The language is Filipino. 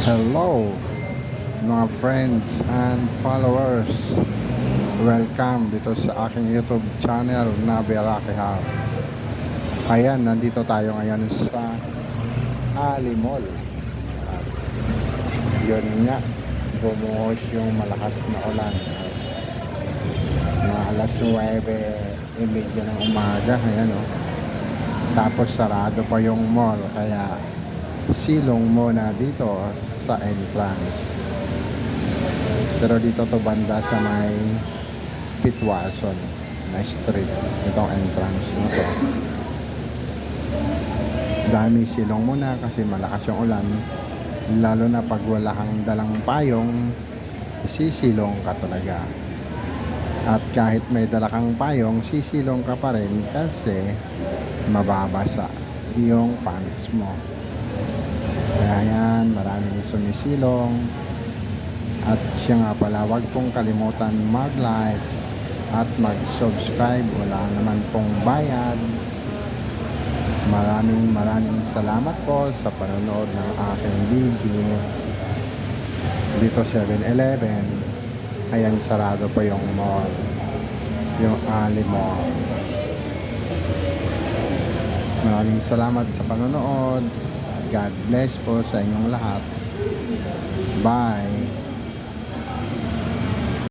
Hello mga friends and followers. Welcome dito sa aking YouTube channel na Berake Hub Ayan, nandito tayo ngayon sa Ali Mall. At Yun nga, bumuhos yung malakas na ulan. Na alas 9 imedya ng umaga. Ayan o Tapos sarado pa yung mall Kaya silong muna dito sa entrance. Pero dito to banda sa may Pitwason na street. Itong entrance na to. Dami silong muna kasi malakas yung ulan. Lalo na pag wala kang dalang payong, sisilong ka talaga. At kahit may dala kang payong, sisilong ka pa rin kasi mababasa yung pants mo. Sumisilong. At siya nga pala, huwag pong kalimutan mag-like at mag-subscribe. Wala naman pong bayad. Maraming maraming salamat po sa panonood ng aking video. Dito 7-Eleven. Ayan, sarado pa yung mall. Yung Ali Mall. Maraming salamat sa panonood. God bless po sa inyong lahat. Bye.